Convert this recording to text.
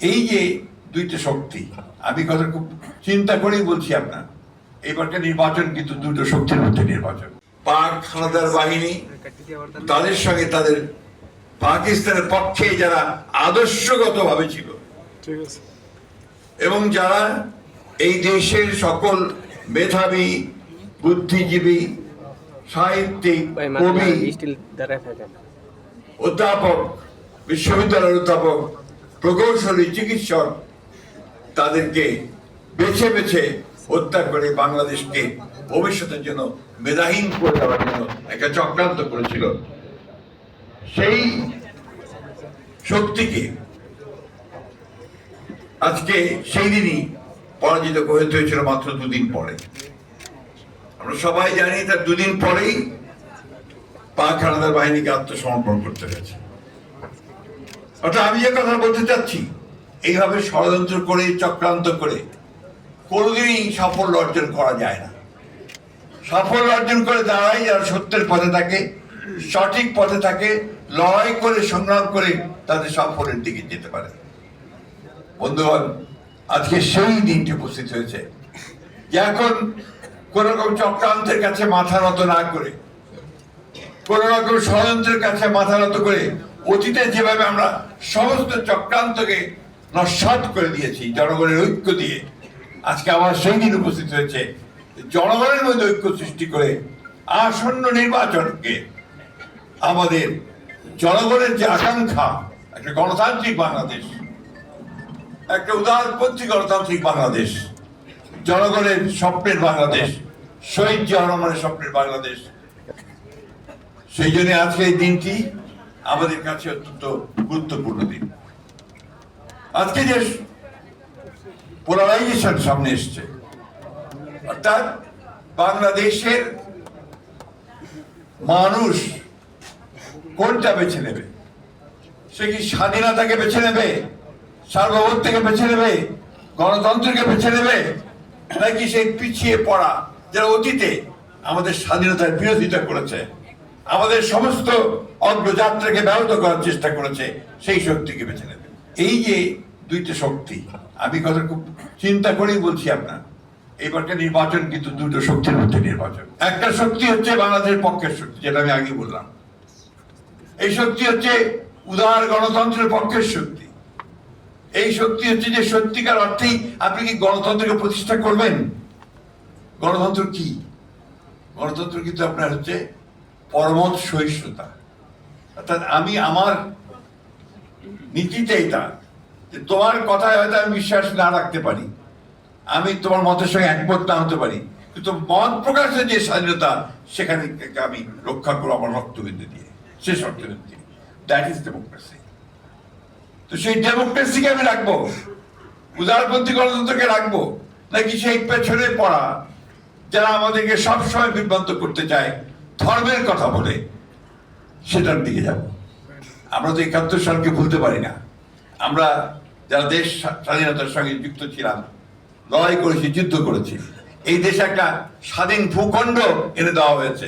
এই যে দুইটা শক্তি আমি কথা খুব চিন্তা করেই বলছি আপনার এবারকার নির্বাচন কিন্তু দুটো শক্তির মধ্যে নির্বাচন। পাক হানাদার বাহিনী তাদের সঙ্গে তাদের পাকিস্তানের পক্ষে যারা আদর্শগত ভাবে ছিল এবং যারা এই দেশের সকল মেধাবী বুদ্ধিজীবী সাহিত্যিক কবি অধ্যাপক বিশ্ববিদ্যালয়ের অধ্যাপক প্রকৌশলী চিকিৎসক তাদেরকে বেছে বেছে হত্যা করে বাংলাদেশকে ভবিষ্যতের জন্য মেধাহীন করে দেওয়ার জন্য একটা চক্রান্ত করেছিল। সেই শক্তিকে আজকে সেই দিনই পরাজিত করতে হয়েছিল মাত্র দুদিন পরে। আমরা সবাই জানি তার দুদিন পরেই পাক হানাদার বাহিনীকে আত্মসমর্পণ করতে হয়েছে। অর্থাৎ আমি যে কথা বলতে চাচ্ছি। এইভাবে ষড়যন্ত্র করে, চক্রান্ত করে কোনোদিনই সাফল্য অর্জন করা যায় না। সাফল্য অর্জন করে দাঁড়াই যারা সত্যের পথে থাকে, সঠিক পথে থাকে, লড়াই করে, সংগ্রাম করে তাদের সাফল্যের দিকে যেতে পারে। বন্ধুগণ, আজকে সেই দিনটি উপস্থিত হয়েছে। যে এখন কোন রকম চক্রান্তের কাছে মাথা নত না করে কোন রকম ষড়যন্ত্রের কাছে মাথা নত করে অতীতে যেভাবে আমরা সমস্ত চক্রান্তকে নস্বাত করে দিয়েছি, জনগণের ঐক্য দিয়ে, আজকে আবার সেই দিন উপস্থিত হয়েছে, জনগণের মধ্যে ঐক্য সৃষ্টি করে আসন্ন নির্বাচনকে আমাদের জনগণের যে আকাঙ্ক্ষা, একটা গণতান্ত্রিক বাংলাদেশ, একটা উদারপন্থী গণতান্ত্রিক বাংলাদেশ, জনগণের স্বপ্নের বাংলাদেশ, শহীদ জিয়া স্বপ্নের বাংলাদেশ, সেই জন্য আজকে এই দিনটি আমাদের কাছে অত্যন্ত গুরুত্বপূর্ণ দিন। আজকে যে পোলারাইজেশন সামনে এসছে, অর্থাৎ বাংলাদেশের মানুষ কোনটা বেছে নেবে? সে কি স্বাধীনতাকে বেছে নেবে, সার্বভৌমত্বকে বেছে নেবে, গণতন্ত্রকে বেছে নেবে, নাকি সেই পিছিয়ে পড়া, যারা অতীতে আমাদের স্বাধীনতার বিরোধিতা করেছে আমাদের সমস্ত অগ্রযাত্রাকে ব্যাহত করার চেষ্টা করেছে, সেই শক্তিকে বেছে নেবে। এই যে দুইটা শক্তি, আমি কথা খুব চিন্তা করেই বলছি আপনার এবারকার নির্বাচন কিন্তু দুটো শক্তির মধ্যে নির্বাচন। একটা শক্তি হচ্ছে বাংলাদেশের পক্ষের শক্তি, যেটা আমি আগে বললাম। এই শক্তি হচ্ছে উদার গণতন্ত্রের পক্ষের শক্তি। এই শক্তি হচ্ছে যে সত্যিকার অর্থেই আপনি কি গণতন্ত্রকে প্রতিষ্ঠা করবেন? গণতন্ত্র কি? গণতন্ত্র কিন্তু আপনার হচ্ছে পরমত সহিষ্ণুতা। অর্থাৎ আমি আমার নীতিতে এটা যে তোমার কথায় হয়তো আমি বিশ্বাস না রাখতে পারি। আমি তোমার মতের সঙ্গে একমত না হতে পারি। কিন্তু মত প্রকাশের যে স্বাধীনতা, সেখানে আমি রক্ষা করব আমার রক্তবিন্দু দিয়ে। শেষ রক্তবিন্দু দিয়ে। দ্যাট ইজ ডেমোক্রেসি তো সেই ডেমোক্রেসিকে আমি রাখব। উদারপন্থী গণতন্ত্রকে রাখব। নাকি সেই পেছনে পড়া, যারা আমাদেরকে সবসময় বিভ্রান্ত করতে চায় ধর্মের কথা বলে সেটার দিকে যাব। আমরা তো একাত্তর সালকে ভুলতে পারি না। আমরা যারা দেশ স্বাধীনতার সঙ্গে যুক্ত ছিলাম, লড়াই করেছি, যুদ্ধ করেছি, এই দেশে একটা স্বাধীন ভূখণ্ড এনে দেওয়া হয়েছে।